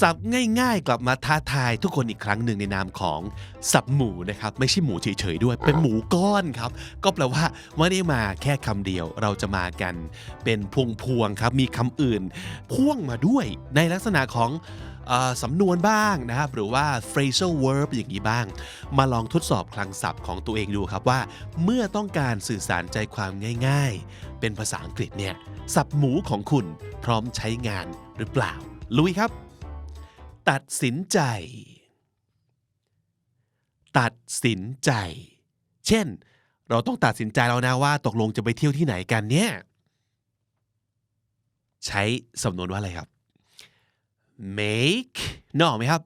สับง่ายๆ กลับมาท้าทายทุกคนอีกครั้งหนึ่งในนามของสับหมูนะครับ ไม่ใช่หมูเฉยๆด้วย เป็นหมูก้อนครับ ก็แปลว่าไม่ได้มาแค่คำเดียว เราจะมากัน เป็นพวงๆครับ มีคำอื่น พ่วงมาด้วยในลักษณะของเออสำนวนบ้างนะครับ หรือว่า phrasal verb อย่างนี้บ้าง มาลองทดสอบคลังศัพท์ของตัวเองดูครับว่า เมื่อต้องการสื่อสารใจความง่ายๆ เป็นภาษาอังกฤษเนี่ยสับหมูของคุณพร้อมใช้งานหรือเปล่า ลุยครับ ตัดสินใจ ตัดสินใจ เช่น เราต้องตัดสินใจแล้วนะว่าตกลงจะไปเที่ยวที่ไหนกันเนี่ยใช้สำนวนว่าอะไรครับ make นกออกไหมครับ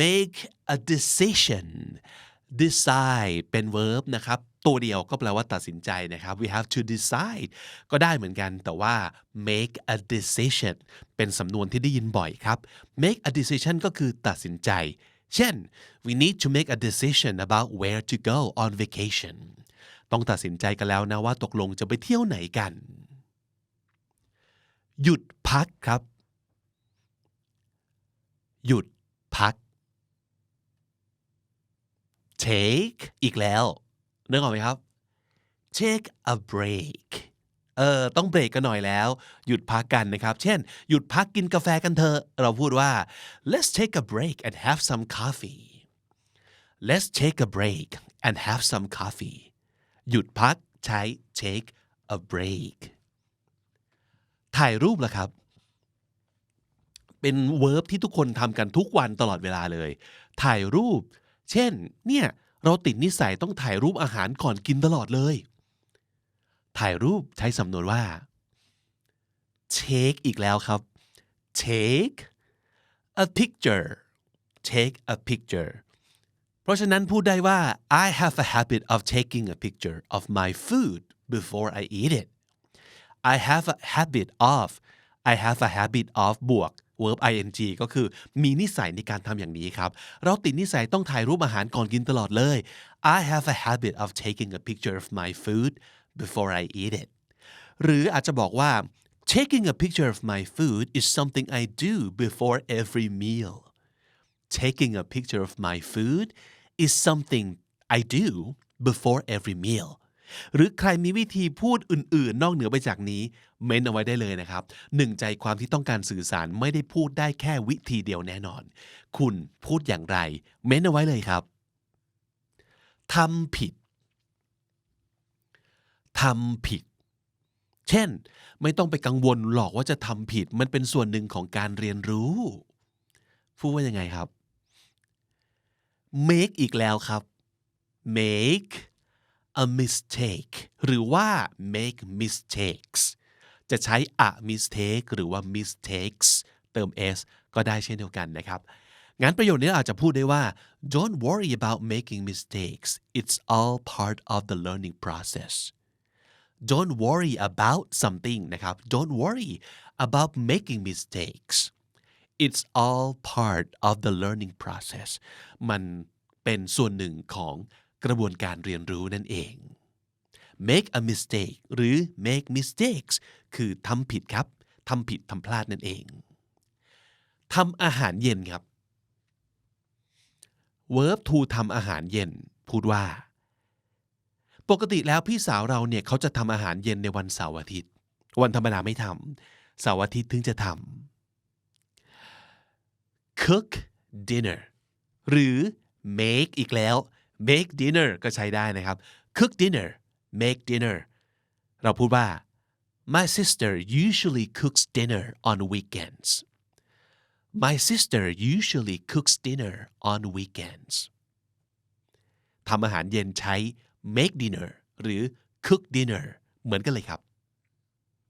make a decision decide เป็น verb นะครับ ตัวเดียวก็แปลว่าตัดสินใจนะครับ we have to decide ก็ได้เหมือนกันแต่ว่า make a decision เป็นสำนวนที่ได้ยินบ่อยครับ make a decision ก็คือตัดสินใจ เช่น we need to make a decision about where to go on vacation ต้องตัดสินใจกันแล้วนะว่าตกลงจะไปเที่ยวไหนกัน หยุดพักครับ หยุดพัก take อีกแล้วนึกออกไหมครับ take a break เออต้องเบรกกันหน่อยแล้ว หยุดพักกันนะครับ เช่น หยุดพักกินกาแฟกันเถอะเราพูดว่า let's take a break and have some coffee let's take a break and have some coffee หยุดพักใช้ take a break ถ่ายรูปล่ะครับ เป็นเวิร์บที่ทุกคนทำกันทุกวันตลอดเวลาเลย ถ่ายรูป เช่น เนี่ย เราติดนิสัยต้องถ่ายรูปอาหารก่อนกินตลอดเลย ถ่ายรูปใช้สำนวนว่า take อีกแล้วครับ take a picture take a picture เพราะฉะนั้นพูดได้ว่า I have a habit of taking a picture of my food before I eat it I have a habit of I have a habit of บวก verb ing ก็คือมีนิสัยในการทำอย่างนี้ครับ เราติดนิสัยต้องถ่ายรูปอาหารก่อนกินตลอดเลย I have a habit of taking a picture of my food before I eat it หรืออาจจะบอกว่า taking a picture of my food is something I do before every meal taking a picture of my food is something I do before every meal หรือใครมีวิธีพูดอื่นๆ นอกเหนือไปจากนี้ เม้นเอาไว้ได้เลยนะครับหนึ่งใจความที่ต้องการสื่อสารไม่ได้พูดได้แค่วิธีเดียวแน่นอน คุณพูดอย่างไร เม้นเอาไว้เลยครับทำผิดทำผิด เช่น ไม่ต้องไปกังวลหรอกว่าจะทำผิด มันเป็นส่วนหนึ่งของการเรียนรู้ พูดว่ายังไงครับ make อีกแล้วครับ make a mistake หรือว่า make mistakes จะใช้ a mistake หรือว่า mistakes เติม s ก็ได้เช่นเดียวกันนะครับ งั้นประโยคนี้อาจจะพูดได้ว่า don't worry about making mistakes it's all part of the learning process don't worry about something นะครับ don't worry about making mistakes it's all part of the learning process มันเป็นส่วนหนึ่งของ กระบวนการเรียนรู้นั่นเอง make a mistake หรือ make mistakes คือทำผิดครับทำผิดทำพลาดนั่นเองทำอาหารเย็นครับ verb to ทำอาหารเย็น พูดว่า ปกติแล้วพี่สาวเราเนี่ยเขาจะทำอาหารเย็นในวันเสาร์อาทิตย์ วันธรรมดาไม่ทำเสาร์อาทิตย์ถึงจะทำ cook dinner หรือ make อีกแล้ว make dinner ก็ใช้ได้นะครับ cook dinner make dinner เราพูดว่า my sister usually cooks dinner on weekends my sister usually cooks dinner on weekends ทำอาหารเย็นใช้ make dinner หรือ cook dinner เหมือนกันเลยครับ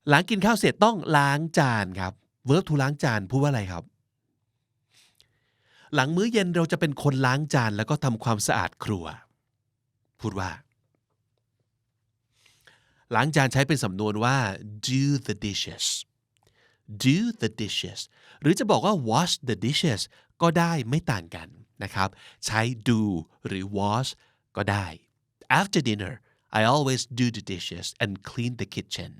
หลังกินข้าวเสร็จต้องล้างจานครับ verb to ล้างจานพูดว่าอะไรครับ หลังมื้อเย็นเราจะเป็นคนล้างจานแล้วก็ทำความสะอาดครัว พูดว่า ล้างจานใช้เป็นสำนวนว่า do the dishes do the dishes หรือจะบอกว่า wash the dishes ก็ได้ไม่ต่างกันนะครับ ใช้ do หรือ wash ก็ได้ after dinner I always do the dishes and clean the kitchen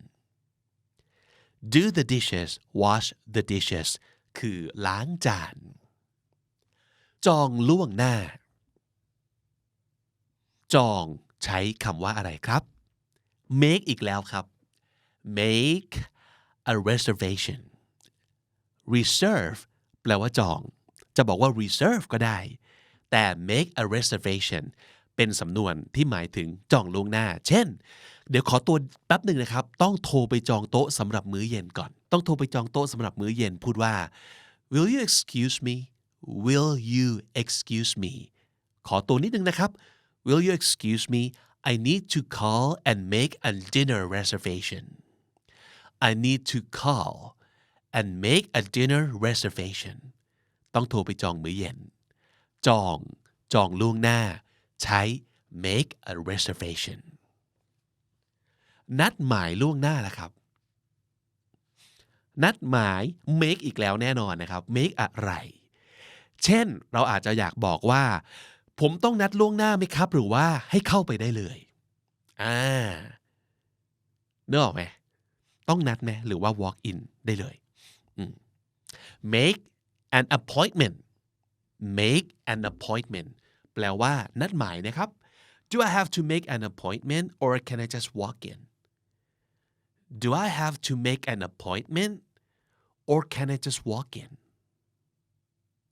do the dishes wash the dishes คือล้างจาน จองล่วงหน้า จองใช้คำว่าอะไรครับ make อีกแล้วครับ make a reservation reserve แปลว่าจอง จะบอกว่า reserve ก็ได้ แต่ make a reservation เป็นสำนวนที่หมายถึงจองล่วงหน้า เช่น เดี๋ยวขอตัวแป๊บหนึ่งนะครับ ต้องโทรไปจองโต๊ะสำหรับมื้อเย็นก่อน ต้องโทรไปจองโต๊ะสำหรับมื้อเย็นพูดว่า will you excuse me will you excuse me ขอตัวนิดนึงนะครับ will you excuse me I need to call and make a dinner reservation I need to call and make a dinner reservation ต้องโทรไปจองมื้อเย็น จอง จองล่วงหน้า ใช้ make a reservation นัดหมายล่วงหน้าละครับ นัดหมาย make อีกแล้วแน่นอนนะครับ make อะไร เช่นเราอาจจะอยากบอกว่า ผมต้องนัดล่วงหน้าไหมครับ หรือว่าให้เข้าไปได้เลยอ่าเนื้อออกไหมต้องนัดไหมหรือว่า walk in ได้เลย make an appointment make an appointment แปลว่า นัดหมายนะครับ do I have to make an appointment or can I just walk in do I have to make an appointment or can I just walk in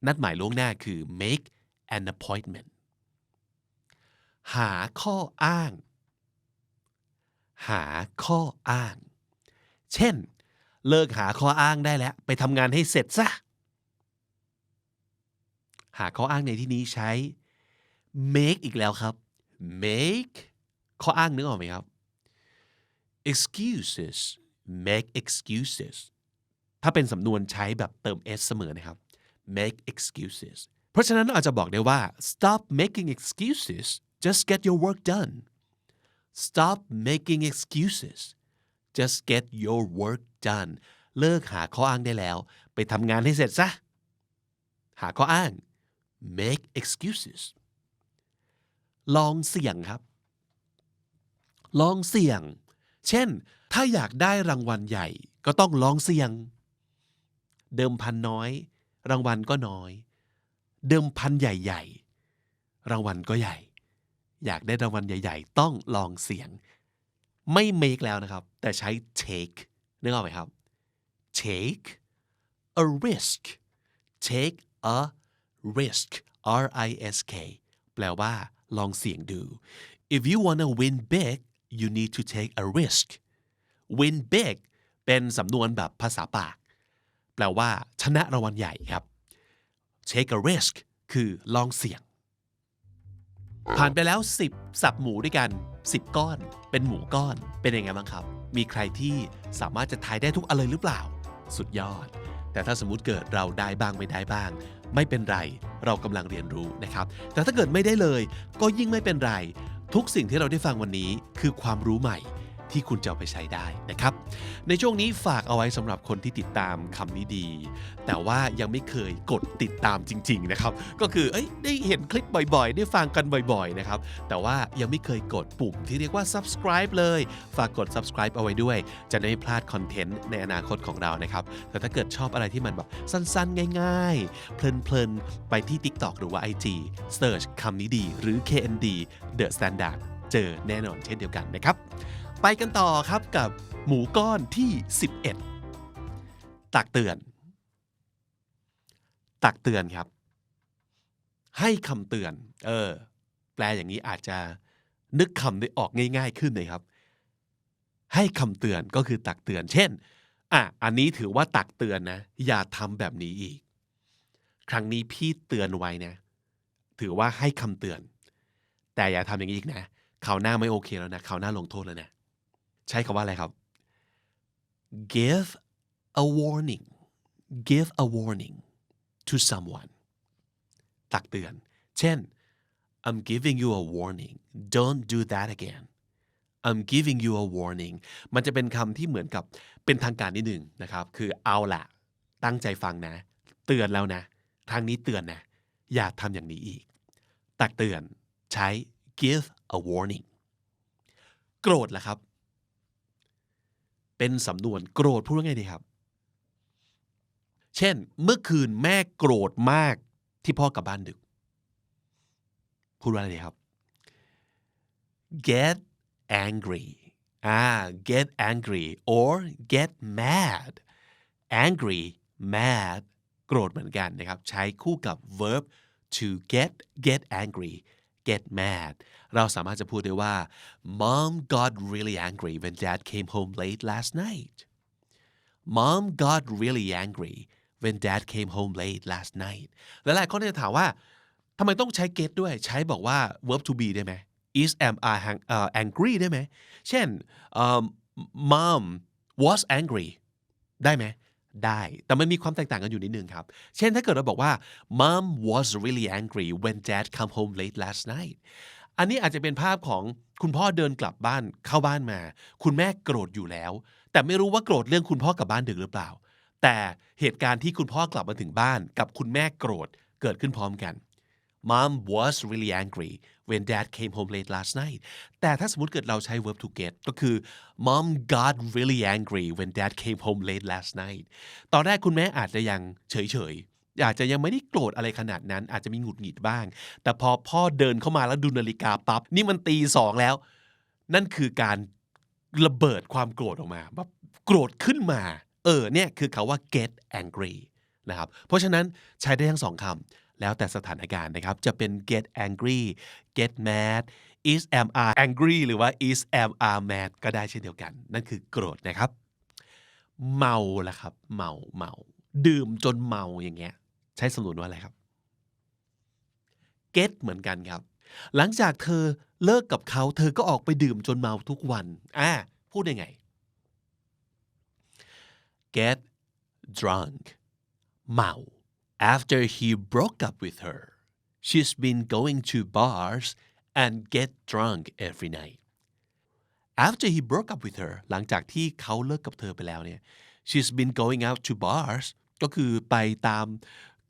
นัดหมายล่วงหน้าคือ make an appointment หาข้ออ้าง หาข้ออ้าง เช่น เลิกหาข้ออ้างได้แล้ว ไปทำงานให้เสร็จซะ หาข้ออ้างในที่นี้ใช้ make อีกแล้วครับ make ข้ออ้างนึกออกไหมครับ excuses make excuses ถ้าเป็นสำนวนใช้แบบเติม s เสมอนะครับ make excuses เพราะฉะนั้นเราอาจจะบอกได้ว่า stop making excuses just get your work done stop making excuses just get your work done เลิกหาข้ออ้างได้แล้ว ไปทำงานให้เสร็จซะ หาข้ออ้าง make excuses ลองเสี่ยงครับ ลองเสี่ยง เช่น ถ้าอยากได้รางวัลใหญ่ ก็ต้องลองเสี่ยง เดิมพันน้อย รางวัลก็น้อย เดิมพันใหญ่ๆ รางวัลก็ใหญ่ อยากได้รางวัลใหญ่ ๆ ต้องลองเสี่ยง ไม่ make แล้วนะครับ แต่ใช้ take นึกออกไหมครับ take a risk take a risk R I S K แปลว่า ลองเสี่ยงดู if you wanna win big you need to take a risk win big เป็นสำนวนแบบภาษาปาก ลว่า ชนะรางวัลใหญ่ครับ take a risk คือลองเสี่ยง ผ่านไปแล้ว 10 สับหมูด้วยกัน 10 ก้อน เป็นหมูก้อน เป็นยังไงบ้างครับ มีใครที่สามารถจะทายได้ทุกอะไรหรือเปล่า สุดยอด แต่ถ้าสมมติเกิดเราได้บ้างไม่ได้บ้าง ไม่เป็นไร เรากำลังเรียนรู้นะครับ แต่ถ้าเกิดไม่ได้เลย ก็ยิ่งไม่เป็นไร ทุกสิ่งที่เราได้ฟังวันนี้คือความรู้ใหม่ ที่คุณจะเอาไปใช้ได้นะครับ ในช่วงนี้ฝากเอาไว้สำหรับคนที่ติดตามคำนี้ดี แต่ว่ายังไม่เคยกดติดตามจริง ๆ นะครับ ก็คือเอ้ยได้เห็นคลิปบ่อยๆ ได้ฟังกันบ่อยๆ นะครับ แต่ว่ายังไม่เคยกดปุ่มที่เรียกว่า subscribe เลย ฝากกด subscribe เอาไว้ด้วย จะได้ไม่พลาดคอนเทนต์ในอนาคตของเรานะครับ แต่ถ้าเกิดชอบอะไรที่มันแบบสั้นๆ ง่าย ๆ เพลินๆ ไปที่ TikTok หรือว่า IG search คำนี้ดี หรือ KND The Standard เจอแน่นอนเช่นเดียวกันนะครับ ไปกันต่อครับกับหมูก้อนที่ 11 ตักเตือน ตักเตือนครับ ให้คำเตือน เออ แปลอย่างนี้อาจจะนึกคำได้ออกง่าย ๆ ขึ้นเลยครับ ให้คำเตือนก็คือตักเตือน เช่น อะ อันนี้ถือว่าตักเตือนนะ อย่าทำแบบนี้อีก ครั้งนี้พี่เตือนไว้นะ ถือว่าให้คำเตือน แต่อย่าทำอย่างนี้อีกนะคราวหน้าไม่โอเคแล้วนะคราวหน้าลงโทษแล้วนะ ใช้คำว่าอะไรครับ give a warning give a warning to someone ตักเตือน เช่น I'm giving you a warning don't do that again I'm giving you a warning มันจะเป็นคำที่เหมือนกับเป็นทางการนิดหนึ่งนะครับ คือเอาละตั้งใจฟังนะ เตือนแล้วนะครั้งนี้เตือนนะ อย่าทำอย่างนี้อีก ตักเตือนใช้ give a warning โกรธล่ะครับ เป็นสำนวนโกรธพูดว่าไงดีครับ เช่น เมื่อคืนแม่โกรธมากที่พ่อกลับบ้านดึก พูดว่าอะไรดีครับ get angry อ่า get angry or get mad angry mad โกรธเหมือนกันนะครับ ใช้คู่กับ verb to get get angry get mad เราสามารถจะพูดได้ว่า mom got really angry when dad came home late last night mom got really angry when dad came home late last night และหลายคนจะถามว่าทำไมต้องใช้ get ด้วย ใช้บอกว่า verb to be ได้ไหม is am are hang- เอ่อ angry ได้ไหม เช่น mom was angry ได้ไหม ได้ แต่มันมีความแตกต่างกันอยู่นิดนึงครับ เช่นถ้าเกิดเราบอกว่า mom was really angry when dad come home late last night อันนี้อาจจะเป็นภาพของคุณพ่อเดินกลับบ้านเข้าบ้านมา คุณแม่โกรธอยู่แล้ว แต่ไม่รู้ว่าโกรธเรื่องคุณพ่อกลับบ้านดึกหรือเปล่า แต่เหตุการณ์ที่คุณพ่อกลับมาถึงบ้าน กับคุณแม่โกรธเกิดขึ้นพร้อมกัน Mom was really angry when dad came home late last night แต่ถ้าสมมติเกิดเราใช้ verb to get ก็คือ Mom got really angry when dad came home late last night ตอนแรกคุณแม่อาจจะยังเฉยๆ อาจจะยังไม่ได้โกรธอะไรขนาดนั้น อาจจะมีหงุดหงิดบ้าง แต่พอพ่อเดินเข้ามาแล้วดูนาฬิกาปั๊บ นี่มันตีสองแล้ว นั่นคือการระเบิดความโกรธออกมาแบบโกรธขึ้นมา เออ เนี่ยคือคาว่า get angry นะครับ เพราะฉะนั้นใช้ได้ทั้งสองคำ แล้วแต่สถานการณ์นะครับ จะเป็น get angry get mad is am are angry หรือว่า is am are mad ก็ได้เช่นเดียวกัน นั่นคือโกรธนะครับ เมาละครับ เมาเมาดื่มจนเมาอย่างเงี้ย ใช้สำนวนว่าอะไรครับ get เหมือนกันครับ หลังจากเธอเลิกกับเขา เธอก็ออกไปดื่มจนเมาทุกวันอ่าพูดยังไง get drunk เมา after he broke up with her she's been going to bars and get drunk every night after he broke up with her หลังจากที่เขาเลิกกับเธอไปแล้วเนี่ย she's been going out to bars ก็คือไปตาม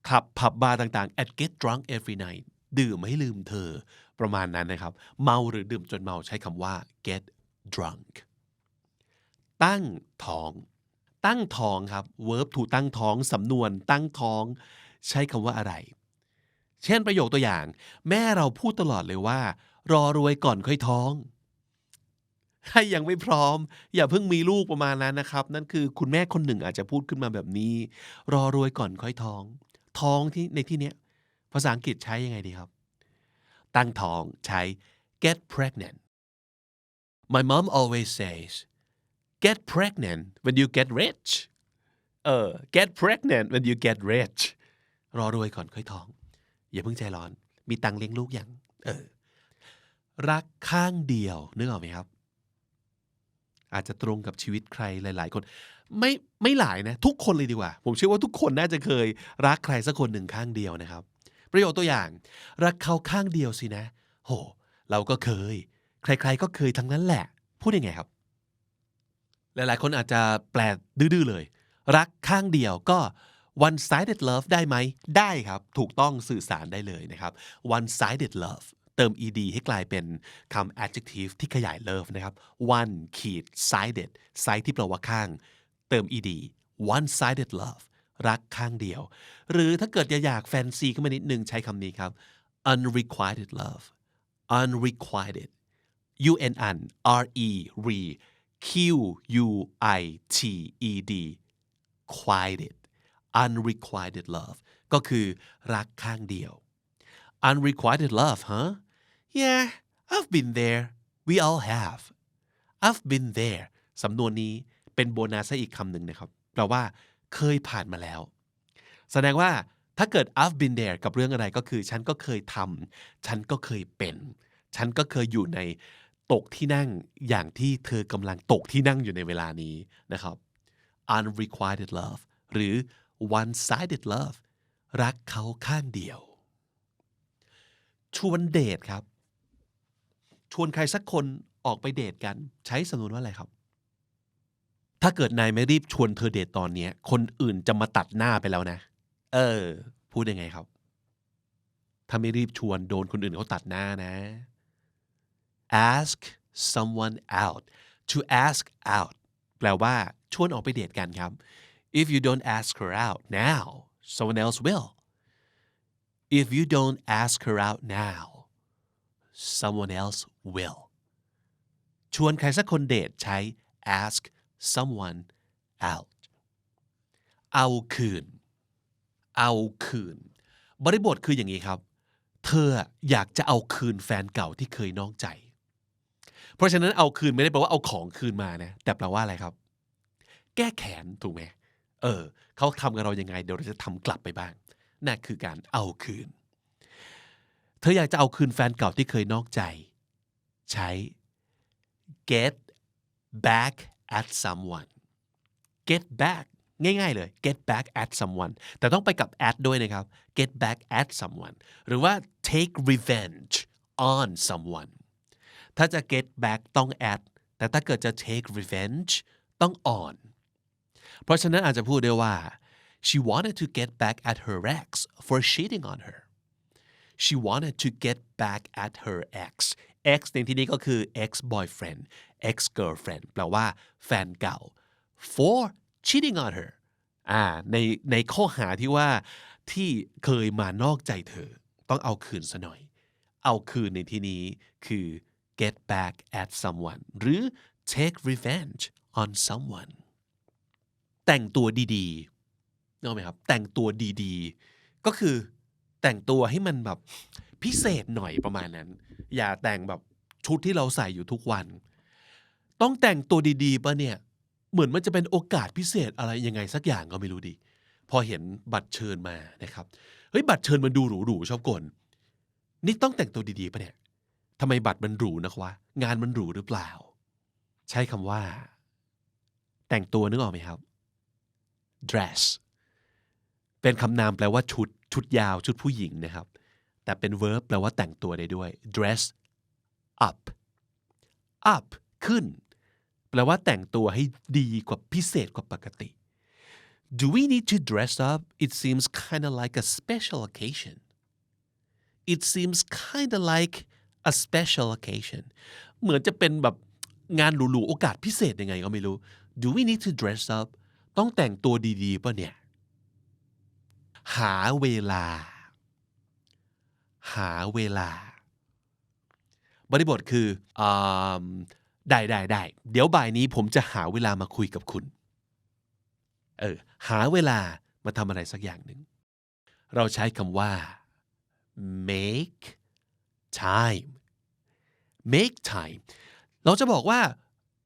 คลับผับบาร์ต่างๆ and get drunk every night ดื่มให้ลืมเธอประมาณนั้นนะครับ เมาหรือดื่มจนเมาใช้คำว่า get drunk ตั้งท้อง ตั้งท้องครับ verb to ตั้งท้องสำนวนตั้งท้อง ใช้คำว่าอะไร เช่นประโยคตัวอย่าง แม่เราพูดตลอดเลยว่า รอรวยก่อนค่อยท้อง ถ้ายังไม่พร้อม อย่าเพิ่งมีลูกประมาณนั้นนะครับ นั่นคือคุณแม่คนหนึ่งอาจจะพูดขึ้นมาแบบนี้ รอรวยก่อนค่อยท้อง ท้องที่ในที่เนี้ยภาษาอังกฤษใช้ยังไงดีครับ ตั้งท้องใช้ get pregnant my mom always says get pregnant when you get rich เออ get pregnant when you get rich รอรวยก่อนค่อยท้อง อย่าเพิ่งใจร้อน มีตังค์เลี้ยงลูกยังเออ รักข้างเดียวนึกออกไหมครับ อาจจะตรงกับชีวิตใครหลาย ๆ คน ไม่ไม่หลายนะ ทุกคนเลยดีกว่า ผมเชื่อว่าทุกคนน่าจะเคย รักใครสักคนหนึ่งข้างเดียวนะครับ ประโยคตัวอย่าง รักเขาข้างเดียวสินะ โห เราก็เคย ใคร ๆ ก็เคยทั้งนั้นแหละ พูดยังไงครับ หลาย ๆ คนอาจจะแปลดื้อเลย รักข้างเดียวก็ one sided love ได้ไหม ได้ครับ ถูกต้องสื่อสารได้เลยนะครับ one sided love เติม ed ให้กลายเป็นคำ adjective ที่ขยาย love นะครับ one ขีด sided side ที่แปลว่าข้าง เติม ed one sided love รักข้างเดียว หรือถ้าเกิดอยากแฟนซีขึ้นมานิดนึงใช้คำนี้ครับ unrequited love unrequited u n n r e re q u i t e d quieted unrequited love ก็คือรักข้างเดียว unrequited love huh yeah I've been there we all have I've been there สำนวนนี้เป็นโบนัสอีกคำหนึ่งนะครับแปลว่าเคยผ่านมาแล้ว แสดงว่าถ้าเกิด I've been there กับเรื่องอะไรก็คือ ฉันก็เคยทำฉันก็เคยเป็น ฉันก็เคยอยู่ในตกที่นั่งอย่างที่เธอกำลังตกที่นั่งอยู่ในเวลานี้นะครับ unrequited love หรือ one sided love รักเขาข้างเดียว ชวนเดทครับ ชวนใครสักคนออกไปเดทกัน ใช้สำนวนว่าอะไรครับ ถ้าเกิดนายไม่รีบชวนเธอเดทตอนนี้คนอื่นจะมาตัดหน้าไปแล้วนะ เออ พูดยังไงครับ ถ้าไม่รีบชวนโดนคนอื่นเขาตัดหน้านะ ask someone out to ask out แปลว่าชวนออกไปเดทกันครับ if you don't ask her out now someone else will if you don't ask her out now someone else will ชวนใครสักคนเดทใช้ ask someone out เอาคืน เอาคืน บริบทคืออย่างนี้ครับ เธออยากจะเอาคืนแฟนเก่าที่เคยนอกใจ เพราะฉะนั้นเอาคืนไม่ได้แปลว่าเอาของคืนมานะ แต่แปลว่าอะไรครับ แก้แค้นถูกไหม เออเขาทำกับเรายังไง เดี๋ยวเราจะทำกลับไปบ้างนั่นคือการเอาคืน เธออยากจะเอาคืนแฟนเก่าที่เคยนอกใจ ใช้ get back at someone get back ง่ายๆเลย get back at someone แต่ต้องไปกับ at ด้วยนะครับ get back at someone หรือว่า take revenge on someone ถ้าจะ get back ต้อง at แต่ถ้าเกิดจะ take revenge ต้อง on เพราะฉะนั้นอาจจะพูดได้ว่า she wanted to get back at her ex for cheating on her she wanted to get back at her ex ex ในที่นี้ก็คือ ex boyfriend ex girlfriend แปลว่าแฟนเก่า for cheating on her อ่าในในข้อหาที่ว่าที่เคยมานอกใจเธอ ต้องเอาคืนซะหน่อย เอาคืนในที่นี้คือ get back at someone หรือ take revenge on someone แต่งตัวดีๆนึกออกไหมครับ แต่งตัวดีๆ ก็คือแต่งตัวให้มันแบบพิเศษหน่อยประมาณนั้น อย่าแต่งแบบชุดที่เราใส่อยู่ทุกวัน ต้องแต่งตัวดีๆปะเนี่ย เหมือนมันจะเป็นโอกาสพิเศษอะไรยังไงสักอย่างก็ไม่รู้ดิ พอเห็นบัตรเชิญมานะครับ เฮ้ยบัตรเชิญมันดูหรูๆชอบกลนี่ต้องแต่งตัวดีๆปะเนี่ยทำไมบัตรมันหรูนะวะงานมันหรูหรือเปล่า ใช้คำว่า แต่งตัวนึกออกไหมครับ dress เป็นคำนามแปลว่าชุด ชุดยาว ชุดผู้หญิงนะครับ แต่เป็น verb แปลว่าแต่งตัวได้ด้วย dress up up ขึ้น แปลว่าแต่งตัวให้ดีกว่าพิเศษกว่าปกติ Do we need to dress up? It seems kind of like a special occasion. It seems kind of like a special occasion. เหมือนจะเป็นแบบงานหรูๆโอกาสพิเศษยังไงก็ไม่รู้ Do we need to dress up? ต้องแต่งตัวดีๆป่ะเนี่ย หาเวลา หาเวลา บริบทคืออได้ได้ได้เดี๋ยวบ่ายนี้ผมจะหาเวลามาคุยกับคุณ เออ หาเวลามาทำอะไรสักอย่างหนึ่ง เราใช้คำว่า make time make time เราจะบอกว่า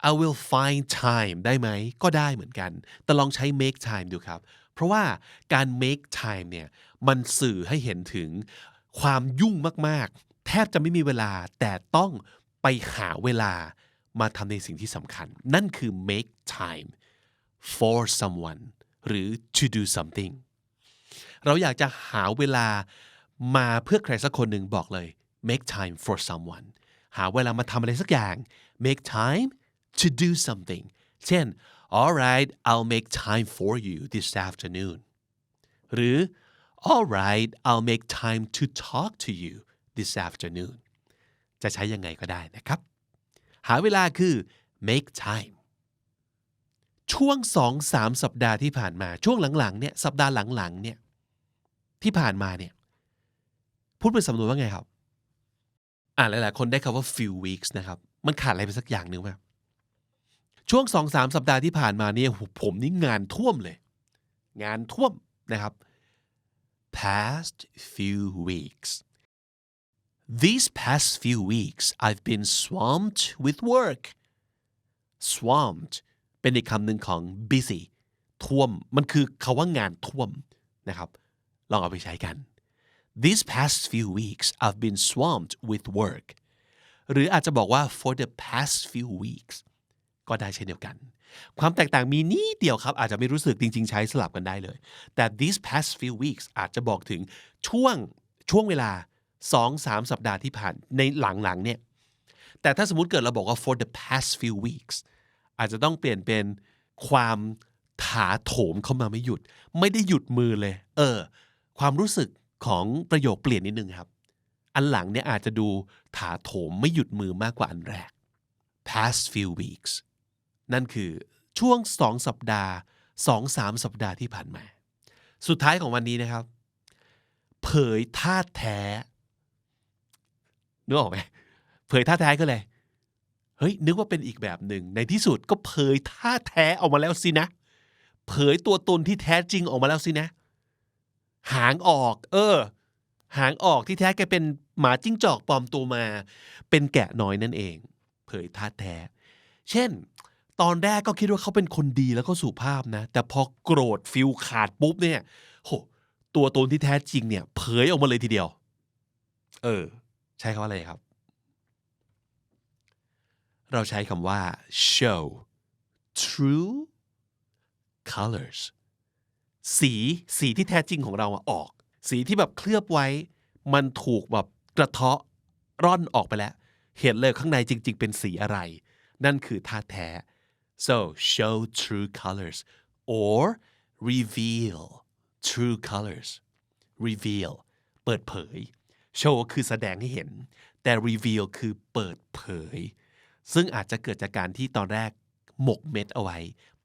I will find time ได้ไหม ก็ได้เหมือนกัน แต่ลองใช้ make time ดูครับ เพราะว่าการ make time เนี่ย มันสื่อให้เห็นถึงความยุ่งมาก ๆ แทบจะไม่มีเวลา แต่ต้องไปหาเวลามาทำในสิ่งที่สำคัญ นั่นคือ make time for someone หรือ to do something เราอยากจะหาเวลามาเพื่อใครสักคนหนึ่งบอกเลย make time for someone หาเวลามาทำอะไรสักอย่าง make time to do something เช่น alright I'll make time for you this afternoon หรือ alright I'll make time to talk to you this afternoon จะใช้ยังไงก็ได้นะครับ หาเวลาคือ make time ช่วงสองสามสัปดาห์ที่ผ่านมาช่วงหลังๆเนี่ยสัปดาห์หลังๆเนี่ยที่ผ่านมาเนี่ยพูดเป็นสำนวนว่าไงครับ อ่าหลายๆคนได้คำว่า few weeks นะครับ มันขาดอะไรไปสักอย่างหนึ่งไหม ช่วงสองสามสัปดาห์ที่ผ่านมาเนี่ยผมนี่งานท่วมเลย งานท่วมนะครับ past few weeks These past few weeks I've been swamped with work swamped เป็นอีกคำหนึ่งของ busy ท่วม มันคือคาว่างานท่วมนะครับ ลองเอาไปใช้กัน These past few weeks I've been swamped with work หรืออาจจะบอกว่า for the past few weeks ก็ได้เช่นเดียวกัน ความแตกต่างมีนิดเดียวครับ อาจจะไม่รู้สึกจริง ๆ ใช้สลับกันได้เลย แต่ these past few weeks อาจจะบอกถึงช่วงช่วงเวลา 2-3 สัปดาห์ที่ผ่านในหลังๆเนี่ยแต่ถ้าสมมติเกิดเราบอกว่า for the past few weeks อาจจะต้องเปลี่ยนเป็นความถาโถมเข้ามาไม่หยุด ไม่ได้หยุดมือเลย เออ ความรู้สึกของประโยคเปลี่ยนนิดนึงครับ อันหลังเนี่ยอาจจะดูถาโถมไม่หยุดมือมากกว่าอันแรก past few weeks นั่นคือช่วงสองสัปดาห์สองสามสัปดาห์ที่ผ่านมา สุดท้ายของวันนี้นะครับ เผยท่าแท้นึกออกไหมเผยท่าแท้ก็เลยเฮ้ยนึกว่าเป็นอีกแบบหนึ่งในที่สุดก็เผยท่าแท้ออกมาแล้วสินะ เผยตัวตนที่แท้จริงออกมาแล้วสินะ หางออก เออ หางออกที่แท้แกเป็นหมาจิ้งจอกปลอมตัวมา เป็นแกะน้อยนั่นเอง เผยท่าแท้ เช่น ตอนแรกก็คิดว่าเขาเป็นคนดีแล้วก็สุภาพนะ แต่พอโกรธฟิลขาดปุ๊บเนี่ยโหตัวตนที่แท้จริงเนี่ย เผยออกมาเลยทีเดียว เออ ใช้คำว่าอะไรครับ เราใช้คำว่า show true colors สีสีที่แท้จริงของเราอะออก สีที่แบบเคลือบไว้ มันถูกแบบกระเทาะร่อนออกไปแล้ว เห็นเลยข้างในจริง ๆ เป็นสีอะไร นั่นคือท่าแท้ so show true colors or reveal true colors reveal เปิดเผย show คือแสดงให้เห็น แต่ reveal คือเปิดเผย ซึ่งอาจจะเกิดจากการที่ตอนแรกหมกเม็ดเอาไว้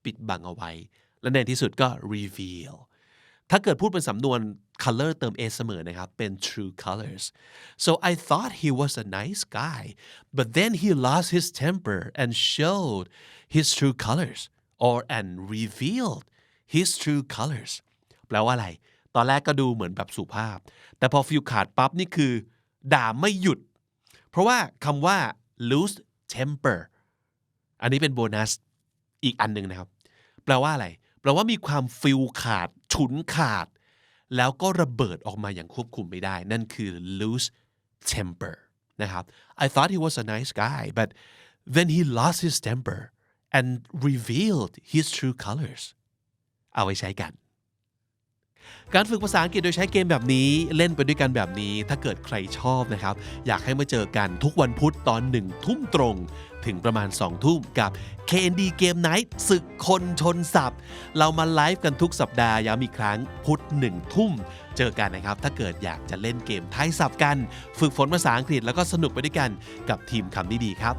ปิดบังเอาไว้ และในที่สุดก็ reveal ถ้าเกิดพูดเป็นสำนวน color เติม s เสมอนะครับ เป็น true colors so I thought he was a nice guy but then he lost his temper and showed his true colors or and revealed his true colors แปลว่าอะไร ตอนแรกก็ดูเหมือนแบบสุภาพ แต่พอฟิลขาดปั๊บนี่คือ ด่าไม่หยุด เพราะว่าคำว่า lose temper อันนี้เป็นโบนัสอีกอันหนึ่งนะครับ แปลว่าอะไร แปลว่ามีความฟิลขาด ฉุนขาด แล้วก็ระเบิดออกมาอย่างควบคุมไม่ได้ นั่นคือ lose temper นะครับ I thought he was a nice guy but then he lost his temper and revealed his true colors เอาไว้ใช้กัน การฝึกภาษาอังกฤษโดยใช้เกมแบบนี้เล่นไปด้วยกันแบบนี้ ถ้าเกิดใครชอบนะครับ อยากให้มาเจอกันทุกวันพุธตอนหนึ่งทุ่มตรง ถึงประมาณ 2 ทุ่มกับ KND Game Night ศึกคนชนศัพท์เรามาไลฟ์กันทุกสัปดาห์ย้ำอีกครั้งพุธหนึ่งทุ่ม เจอกันนะครับ ถ้าเกิดอยากจะเล่นเกมไทยศัพท์กัน ฝึกฝนภาษาอังกฤษแล้วก็สนุกไปด้วยกันกับทีมคำนี้ดีครับ